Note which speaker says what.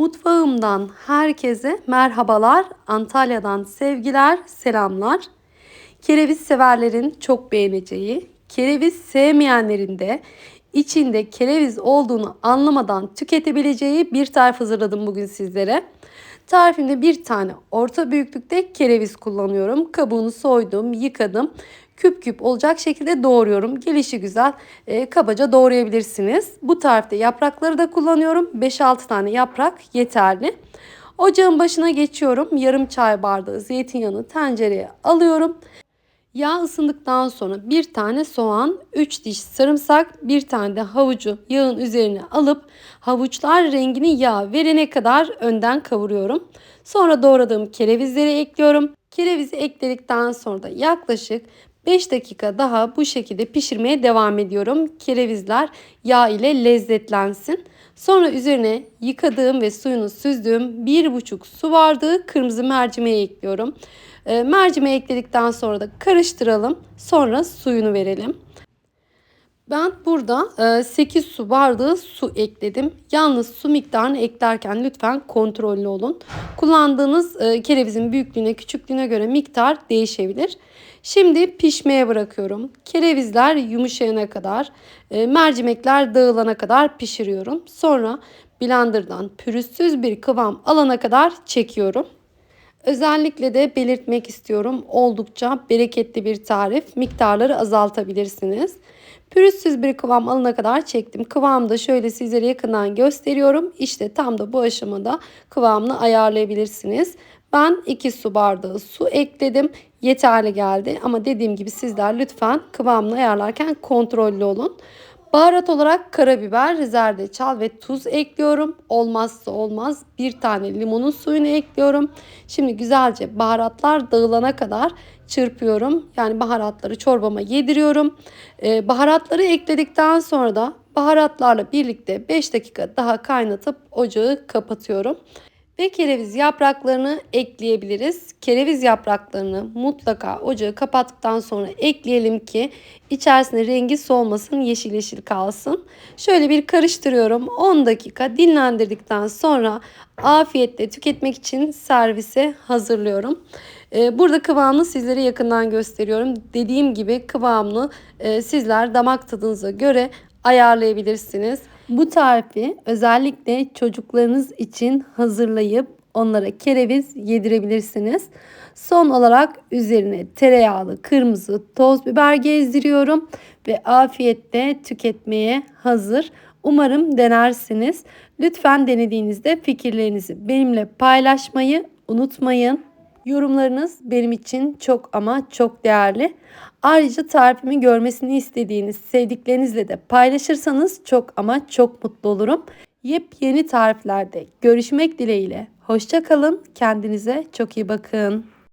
Speaker 1: Mutfağımdan herkese merhabalar. Antalya'dan sevgiler, selamlar. Kereviz severlerin çok beğeneceği, kereviz sevmeyenlerin de içinde kereviz olduğunu anlamadan tüketebileceği bir tarif hazırladım bugün sizlere. Tarifimde bir tane orta büyüklükte kereviz kullanıyorum. Kabuğunu soydum, yıkadım. Küp küp olacak şekilde doğruyorum. Gelişi güzel e, kabaca doğrayabilirsiniz. Bu tarifte yaprakları da kullanıyorum. 5-6 tane yaprak yeterli. Ocağın başına geçiyorum. Yarım çay bardağı zeytinyağını tencereye alıyorum. Yağ ısındıktan sonra bir tane soğan, 3 diş sarımsak, bir tane de havucu yağın üzerine alıp havuçlar rengini yağ verene kadar önden kavuruyorum. Sonra doğradığım kerevizleri ekliyorum. Kerevizi ekledikten sonra da yaklaşık 5 dakika daha bu şekilde pişirmeye devam ediyorum. Kerevizler yağ ile lezzetlensin. Sonra üzerine yıkadığım ve suyunu süzdüğüm 1,5 su bardağı kırmızı mercimeği ekliyorum. E, mercimeği ekledikten sonra da karıştıralım. Sonra suyunu verelim. Ben burada 8 e, su bardağı su ekledim. Yalnız su miktarını eklerken lütfen kontrollü olun. Kullandığınız e, kerevizin büyüklüğüne, küçüklüğüne göre miktar değişebilir. Şimdi pişmeye bırakıyorum. Kerevizler yumuşayana kadar, e, mercimekler dağılana kadar pişiriyorum. Sonra blenderdan pürüzsüz bir kıvam alana kadar çekiyorum. Özellikle de belirtmek istiyorum. Oldukça bereketli bir tarif. Miktarları azaltabilirsiniz. Pürüzsüz bir kıvam alana kadar çektim. Kıvamı da şöyle sizlere yakından gösteriyorum. İşte tam da bu aşamada kıvamını ayarlayabilirsiniz. Ben 2 su bardağı su ekledim. Yeterli geldi ama dediğim gibi sizler lütfen kıvamını ayarlarken kontrollü olun. Baharat olarak karabiber, zerdeçal ve tuz ekliyorum. Olmazsa olmaz bir tane limonun suyunu ekliyorum. Şimdi güzelce baharatlar dağılana kadar çırpıyorum. Yani baharatları çorbama yediriyorum. Ee, baharatları ekledikten sonra da baharatlarla birlikte 5 dakika daha kaynatıp ocağı kapatıyorum ve kereviz yapraklarını ekleyebiliriz. Kereviz yapraklarını mutlaka ocağı kapattıktan sonra ekleyelim ki içerisinde rengi solmasın, yeşil yeşil kalsın. Şöyle bir karıştırıyorum. 10 dakika dinlendirdikten sonra afiyetle tüketmek için servise hazırlıyorum. Ee, burada kıvamını sizlere yakından gösteriyorum. Dediğim gibi kıvamını e, sizler damak tadınıza göre ayarlayabilirsiniz. Bu tarifi özellikle çocuklarınız için hazırlayıp onlara kereviz yedirebilirsiniz. Son olarak üzerine tereyağlı kırmızı toz biber gezdiriyorum ve afiyetle tüketmeye hazır. Umarım denersiniz. Lütfen denediğinizde fikirlerinizi benimle paylaşmayı unutmayın. Yorumlarınız benim için çok ama çok değerli. Ayrıca tarifimi görmesini istediğiniz sevdiklerinizle de paylaşırsanız çok ama çok mutlu olurum. Yepyeni tariflerde görüşmek dileğiyle. Hoşçakalın. Kendinize çok iyi bakın.